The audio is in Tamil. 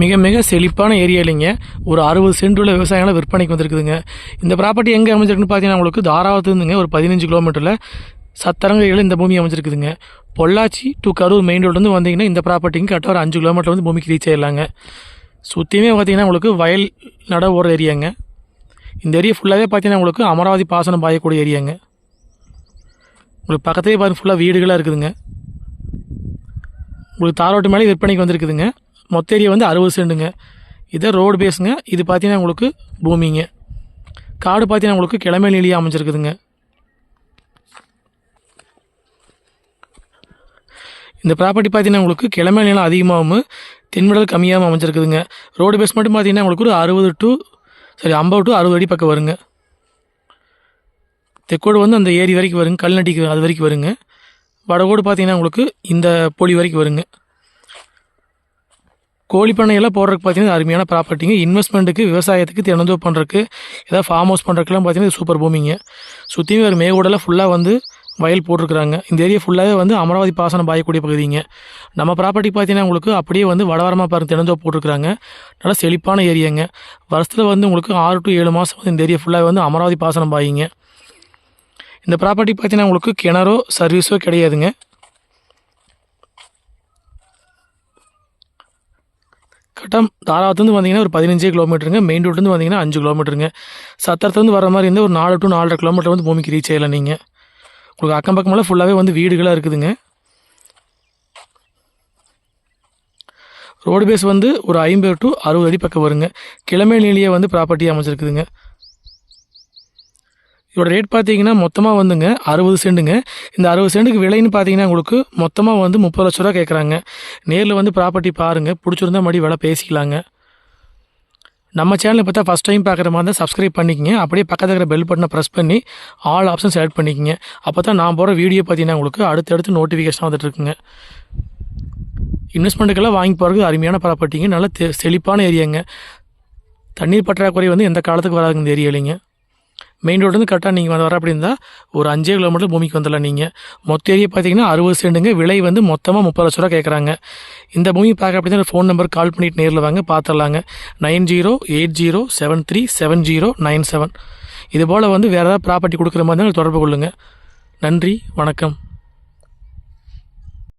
மிக மிக செழிப்பான ஏரியா இல்லைங்க. ஒரு அறுபது சென்ட் உள்ள விவசாயம்லாம் விற்பனைக்கு வந்திருக்குதுங்க. இந்த ப்ராப்பர்ட்டி எங்கே அமைஞ்சிருக்குன்னு பார்த்தீங்கன்னா உங்களுக்கு தாராவத்துலேருந்துங்க ஒரு பதினஞ்சு கிலோமீட்டரில் சத்தரங்கையில் இந்த பூமி அமைஞ்சிருக்குதுங்க. பொள்ளாச்சி டு கரூர் மெயின் ரோட்லேருந்து வந்தீங்கன்னா இந்த ப்ராப்பர்ட்டிங்க கரெக்டாக ஒரு அஞ்சு கிலோமீட்டர் வந்து பூமிக்கு ரீச் ஆயிடலாங்க. சுற்றியுமே பார்த்தீங்கன்னா உங்களுக்கு வயல் நட ஓடுற ஏரியாங்க. இந்த ஏரியா ஃபுல்லாகவே பார்த்தீங்கன்னா உங்களுக்கு அமராவதி பாசனம் பாயக்கூடிய ஏரியாங்க. உங்களுக்கு பக்கத்துலேயே பாருங்க ஃபுல்லாக வீடுகளாக இருக்குதுங்க. உங்களுக்கு தாரோட்டு மேலே விற்பனைக்கு வந்திருக்குதுங்க. மொத்த ஏரியா வந்து அறுபது செண்டுங்க. இதை ரோடு பேஸுங்க இது பார்த்தீங்கன்னா உங்களுக்கு பூமிங்க. காடு பார்த்தீங்கன்னா உங்களுக்கு கிழமை நிலையாக அமைஞ்சிருக்குதுங்க. இந்த ப்ராப்பர்ட்டி பார்த்தீங்கன்னா உங்களுக்கு கிழமை நிலம் அதிகமாகவும் தென்மிடல் கம்மியாகவும் அமைஞ்சிருக்குதுங்க. ரோடு பேஸ் மட்டும் பார்த்தீங்கன்னா உங்களுக்கு ஒரு அறுபது டு சரி ஐம்பது டு அறுபது அடி பக்கம் வருங்க. தெக்கோடு வந்து அந்த ஏரி வரைக்கும் வருங்க கல்நட்டிக்கு அது வரைக்கும் வருங்க. வடகோடு பார்த்தீங்கன்னா உங்களுக்கு இந்த பொலி வரைக்கும் வருங்க. கோழி பண்ணையெல்லாம் போடுறதுக்கு பார்த்தீங்கன்னா அருமையான ப்ராப்பர்ட்டிங்க இன்வெஸ்ட்மெண்ட்டுக்கு விவசாயத்துக்கு தினந்தோப்பு பண்ணுறதுக்கு ஏதாவது ஃபார்ம் ஹவுஸ் பண்ணுறதுக்குலாம் பார்த்தீங்கன்னா சூப்பர் பூமிங்க. சுற்றியும் ஒரு மேகூடெல்லாம் ஃபுல்லாக வந்து வயல் போட்டிருக்கிறாங்க. இந்த ஏரியா ஃபுல்லாகவே வந்து அமராவதி பாசனம் பாயக்கூடிய பகுதிங்க. நம்ம ப்ராப்பர்ட்டி பார்த்தீங்கன்னா உங்களுக்கு அப்படியே வந்து வடவரமாக பாருங்க தினந்தோ போட்டிருக்கிறாங்க. நல்லா செழிப்பான ஏரியாங்க வருஷத்தில் வந்து உங்களுக்கு ஆறு டு ஏழு மாதம் வந்து இந்த ஏரியா ஃபுல்லாக வந்து அமராவதி பாசனம் பாயிங்க. இந்த ப்ராப்பர்ட்டி பார்த்தீங்கன்னா உங்களுக்கு கிணறோ சர்வீஸோ கிடையாதுங்க. கட்டம் தாராவத்துலேருந்து வந்தீங்கன்னா ஒரு பதினஞ்சே கிலோமீட்டருங்க. மெயின் ரோட்லேருந்து வந்தீங்கன்னா அஞ்சு கிலோமீட்டருங்க. சத்திரத்துலேருந்து வர மாதிரி இருந்தால் ஒரு நாலு டு நாலரை கிலோமீட்டர் வந்து பூமிக்கு ரீச் ஆகலாம் நீங்கள் உங்களுக்கு அக்கம் பக்கமெல்லாம் ஃபுல்லாகவே வந்து வீடுகளாக இருக்குதுங்க. ரோடு பேஸ் வந்து ஒரு ஐம்பது டு அறுபது அடி பக்கம் வருங்க. கிழமை நிலையே வந்து ப்ராப்பர்ட்டி அமைச்சிருக்குதுங்க இதோட ரேட் பார்த்தீங்கன்னா மொத்தமாக வந்துங்க அறுபது சென்ட்டுங்க இந்த அறுபது சென்ட்டுக்கு விலைன்னு பார்த்தீங்கன்னா உங்களுக்கு மொத்தமாக வந்து முப்பது லட்ச ரூபா கேட்குறாங்க. நேரில் வந்து ப்ராப்பர்ட்டி பாருங்கள் பிடிச்சிருந்தா மறுபடியும் விலை பேசிக்கலாங்க. நம்ம சேனலை பார்த்தா ஃபஸ்ட் டைம் பார்க்குற மாதிரி தான் சப்ஸ்கிரைப் பண்ணிக்கங்க. அப்படியே பக்கத்தில் இருக்கிற பெல் பட்டனை ப்ரெஸ் பண்ணி ஆல் ஆப்ஷன் செலக்ட் பண்ணிக்கங்க. அப்போ தான் நான் போகிற வீடியோ பார்த்தீங்கன்னா உங்களுக்கு அடுத்தடுத்து நோட்டிஃபிகேஷன் வந்துட்டு இருக்குங்க. இன்வெஸ்ட்மெண்ட்டுக்கெல்லாம் வாங்கி போகிறது அருமையான ப்ராப்பர்ட்டிங்க நல்ல தெ- செழிப்பான ஏரியாங்க தண்ணீர் பற்றாக்குறை வந்து எந்த காலத்துக்கு வராதுங்க இந்த ஏரியாலிங்க மெயின் ரோட்லேருந்து கரெக்டாக நீங்கள் வந்து வர அப்படி இருந்தால் ஒரு அஞ்சே கிலோமீட்டர் பூமிக்கு வந்துடலாம் நீங்கள் மொத்த ஏரியா பார்த்தீங்கன்னா அறுபது செண்டுங்க விலை வந்து மொத்தமாக முப்பது லட்ச ரூபா கேட்குறாங்க இந்த பூமி பார்க்க அப்படி ஃபோன் நம்பர் கால் பண்ணிட்டு நேரில் வாங்க பார்த்துடலாங்க nine zero eight zero seven three seven zero nine seven. இது போல் வந்து வேறு ஏதாவது ப்ராப்பர்ட்டி கொடுக்குற மாதிரி இருந்தால் தொடர்பு கொள்ளுங்கள் நன்றி வணக்கம்.